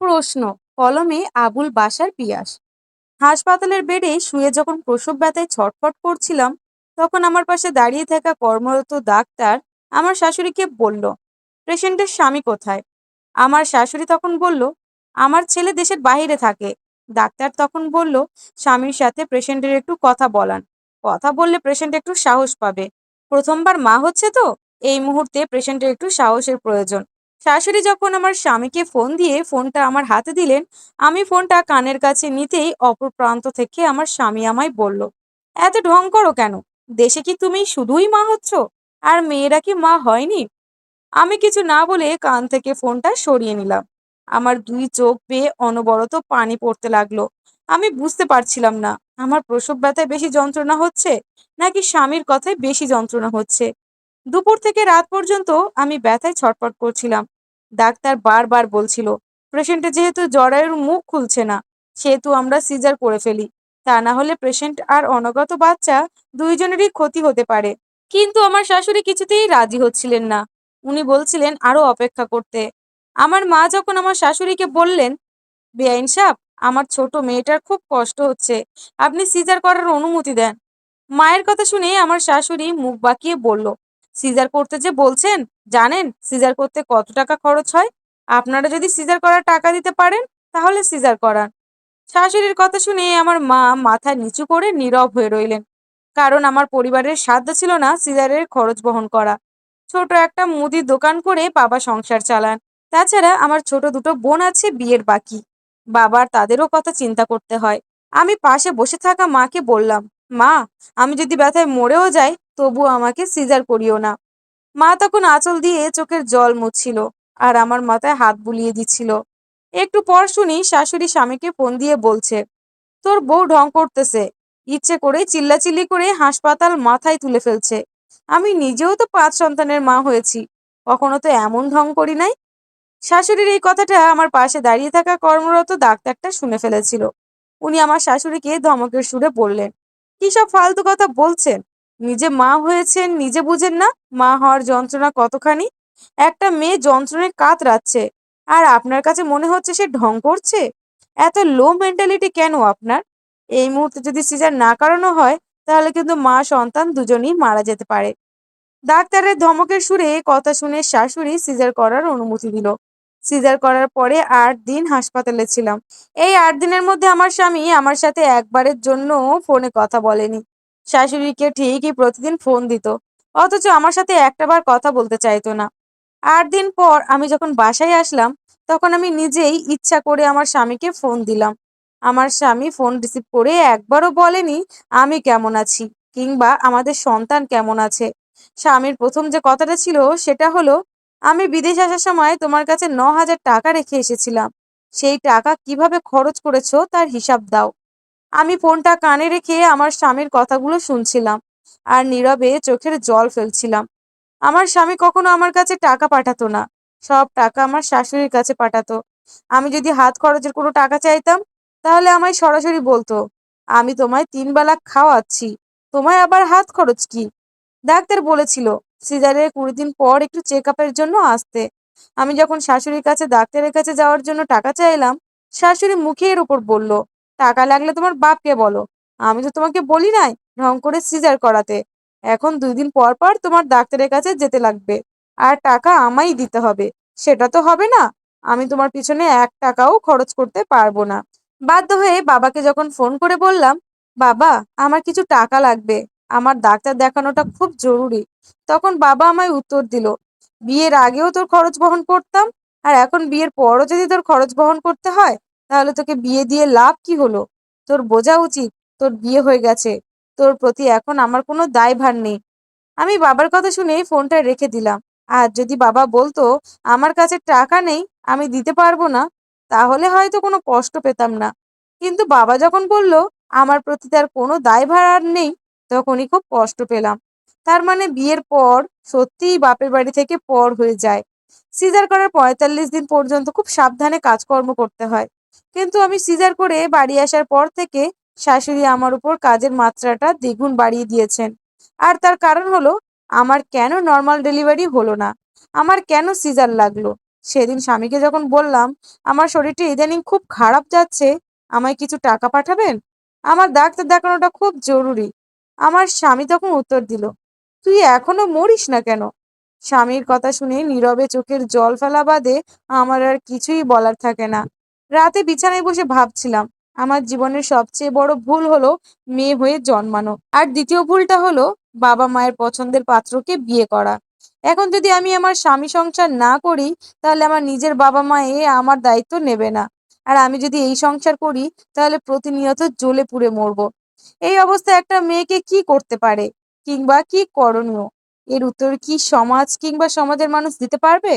প্রশ্ন, কলমে আবুল বাসার পিয়াস। হাসপাতালের বেডে শুয়ে যখন প্রসব ব্যথায় ছটফট করছিলাম, তখন আমার পাশে দাঁড়িয়ে থাকা কর্মরত ডাক্তার আমার শাশুড়িকে বলল, পেশেন্টের স্বামী কোথায়? আমার শাশুড়ি তখন বলল, আমার ছেলে দেশের বাইরে থাকে। ডাক্তার তখন বলল, স্বামীর সাথে পেশেন্টের একটু কথা বলান। কথা বললে পেশেন্ট একটু সাহস পাবে। প্রথমবার মা হচ্ছে তো, এই মুহূর্তে পেশেন্টের একটু সাহসের প্রয়োজন। শাশুড়ি যখন আমার স্বামীকে ফোন দিয়ে ফোনটা আমার হাতে দিলেন, আমি ফোনটা কানের কাছে নিতেই অপর প্রান্ত থেকে আমার স্বামী আমায় বলল, এত ঢং করো কেন? দেশে কি তুমি শুধুই মা হচ্ছ? আর মেয়েরা কি মা হয়নি? আমি কিছু না বলে কান থেকে ফোনটা সরিয়ে নিলাম। আমার দুই চোখ বেয়ে অনবরত পানি পড়তে লাগল। আমি বুঝতে পারছিলাম না, আমার প্রসব ব্যথায় বেশি যন্ত্রণা হচ্ছে, নাকি স্বামীর কথায় বেশি যন্ত্রণা হচ্ছে? দুপুর থেকে রাত পর্যন্ত আমি ব্যথায় ছটফট করছিলাম। ডাক্তার বারবার বলছিল পেশেন্টের যেহেতু জরায়ুর মুখ খুলছে না, সেহেতু আমরা সিজার করে ফেলি। তা না হলে পেশেন্ট আর অনগত বাচ্চা দুইজনেরই ক্ষতি হতে পারে। কিন্তু আমার শাশুড়ি কিছুতেই রাজি হচ্ছিলেন না। উনি বলছিলেন আরও অপেক্ষা করতে। আমার মা যখন আমার শাশুড়িকে বললেন, বেআইন সাহ আমার ছোট মেয়েটার খুব কষ্ট হচ্ছে, আপনি সিজার করার অনুমতি দেন। মায়ের কথা শুনে আমার শাশুড়ি মুখ বাঁকিয়ে বলল সিজার করতে যে বলছেন, জানেন সিজার করতে কত টাকা খরচ হয়? আপনারা যদি সিজার করার টাকা দিতে পারেন, তাহলে সিজার করান। শাশুড়ির কথা শুনে আমার মা মাথা নিচু করে নীরব হয়ে রইলেন। কারণ আমার পরিবারের সাধ্য ছিল না সিজারের খরচ বহন করা। ছোট একটা মুদির দোকান করে বাবা সংসার চালান। তাছাড়া আমার ছোট দুটো বোন আছে, বিয়ের বাকি। বাবার তাদেরও কথা চিন্তা করতে হয়। আমি পাশে বসে থাকা মাকে বললাম, মা, আমি যদি ব্যথায় মরেও যাই তবু আমাকে সিজার করিও না। মা তখন আঁচল দিয়ে চোখের জল মুছছিল আর আমার মাথায় হাত বুলিয়ে দিচ্ছিল। একটু পর শুনি শাশুড়ি স্বামীকে ফোন দিয়ে বলছে, তোর বউ ঢং করতেছে, ইচ্ছে করে চিল্লাচিল্লি করে হাসপাতাল মাথায় তুলে ফেলছে। আমি নিজেও তো পাঁচ সন্তানের মা হয়েছি, কখনো তো এমন ঢং করি নাই? শাশুড়ির এই কথাটা আমার পাশে দাঁড়িয়ে থাকা কর্মরত ডাক্তারটা শুনে ফেলেছিল। উনি আমার শাশুড়িকে ধমকের সুরে বললেন, কি সব ফালতু কথা বলছেন? নিজে মা হয়েছেন, নিজে বুঝেন না মা হওয়ার যন্ত্রণা কতখানি? একটা মেয়ে যন্ত্রণায় কাতরাচ্ছে আর আপনার কাছে মনে হচ্ছে সে ঢং করছে? এত লো মেন্টালিটি কেন আপনার? এই মুহূর্তে যদি সিজার না করানো হয়, তাহলে কিন্তু মা, সন্তান দুজনেই মারা যেতে পারে। ডাক্তারের ধমকের সুরে কথা শুনে শাশুড়ি সিজার করার অনুমতি দিল। সিজার করার পরে আট দিন হাসপাতালে ছিলাম। এই আট দিনের মধ্যে আমার স্বামী আমার সাথে একবারের জন্য ফোনে কথা বলেনি। শাশুড়িকে ঠিকই প্রতিদিন ফোন দিত। অথচ আমার সাথে একটাবার কথা বলতে চাইতো না। আট দিন পর আমি যখন বাসায় আসলাম, তখন আমি নিজেই ইচ্ছা করে আমার স্বামীকে ফোন দিলাম। আমার স্বামী ফোন রিসিভ করে একবারও বলেনি, আমি কেমন আছি? কিংবা, আমাদের সন্তান কেমন আছে? স্বামীর প্রথম যে কথাটা ছিল, সেটা হলো, আমি বিদেশ আসার সময় তোমার কাছে ন হাজার টাকা রেখে এসেছিলাম। সেই টাকা কীভাবে খরচ করেছ তার হিসাব দাও। আমি ফোনটা কানে রেখে আমার স্বামীর কথাগুলো শুনছিলাম আর নীরবে চোখের জল ফেলছিলাম। আমার স্বামী কখনো আমার কাছে টাকা পাঠাতো না। সব টাকা আমার শাশুড়ির কাছে পাঠাতো। আমি যদি হাত খরচের কোনো টাকা চাইতাম, তাহলে আমায় সরাসরি বলতো, আমি তোমায় তিন বেলা খাওয়াচ্ছি। তোমায় আবার হাত খরচ কি? ডাক্তার বলেছিল, সিজারের কুড়ি দিন পর একটু চেক জন্য আসতে। আমি যখন শাশুড়ির কাছে, ডাক্তারের কাছে যাওয়ার জন্য টাকা চাইলাম, শাশুড়ি মুখের উপর বলল টাকা লাগলে তোমার বাপকে বলো। আমি তো তোমাকে বলি নাই ঢং করে সিজার করাতে। এখন দুই দিন পর পর তোমার ডাক্তারের কাছে যেতে লাগবে। আর টাকা আমাই দিতে হবে। সেটা তো হবে না। আমি তোমার পিছনে এক টাকাও খরচ করতে পারব না। বাধ্য হয়ে বাবাকে যখন ফোন করে বললাম, বাবা, আমার কিছু টাকা লাগবে। আমার ডাক্তার দেখানোটা খুব জরুরি। তখন বাবা আমায় উত্তর দিল, বিয়ের আগেও তোর খরচ বহন করতাম। আর এখন বিয়ের পরও যদি তোর খরচ বহন করতে হয় তাহলে তোকে বিয়ে দিয়ে লাভ কি হলো? তোর বোঝা উচিত, তোর বিয়ে হয়ে গেছে। তোর প্রতি এখন আমার কোনো দায়ভার নেই। আমি বাবার কথা শুনে ফোনটা রেখে দিলাম। আর যদি বাবা বলতো, আমার কাছে টাকা নেই, আমি দিতে পারব না, তাহলে হয়তো কোনো কষ্ট পেতাম না। কিন্তু বাবা যখন বলল, আমার প্রতি তার কোনো দায়ভার আর নেই, তখনই খুব কষ্ট পেলাম। তার মানে বিয়ের পর সত্যিই বাপের বাড়ি থেকে পর হয়ে যায়। সিজার করার পঁয়তাল্লিশ দিন পর্যন্ত খুব সাবধানে কাজকর্ম করতে হয়। কিন্তু আমি সিজার করে বাড়ি আসার পর থেকে শাশুড়ি আমার উপর কাজের মাত্রাটা দ্বিগুণ বাড়িয়ে দিয়েছেন। আর তার কারণ হলো, আমার কেন নর্মাল ডেলিভারি হলো না? আমার কেন সিজার লাগল? সেদিন স্বামীকে যখন বললাম, আমার শরীরটা ইদানিং খুব খারাপ যাচ্ছে, আমায় কিছু টাকা পাঠাবেন? আমার ডাক্তার দেখানোটা খুব জরুরি। আমার স্বামী তখন উত্তর দিল, তুই এখনও মরিস না কেন? স্বামীর কথা শুনে নীরবে চোখের জল ফেলা বাদে আমার আর কিছুই বলার থাকে না। রাতে বিছানায় বসে ভাবছিলাম, আমার জীবনের সবচেয়ে বড় ভুল হলো মেয়ে হয়ে জন্মানো। আর দ্বিতীয় ভুলটা হলো বাবা মায়ের পছন্দের পাত্রকে বিয়ে করা। এখন যদি আমি আমার স্বামী সংসার না করি, তাহলে আমার নিজের বাবা মা এ আমার দায়িত্ব নেবে না। আর আমি যদি এই সংসার করি, তাহলে প্রতিনিয়ত জ্বলে পুড়ে মরবো। এই অবস্থায় একটা মেয়েকে কি করতে পারে? কিংবা কি করণীয়? এর উত্তর কি সমাজ কিংবা সমাজের মানুষ দিতে পারবে?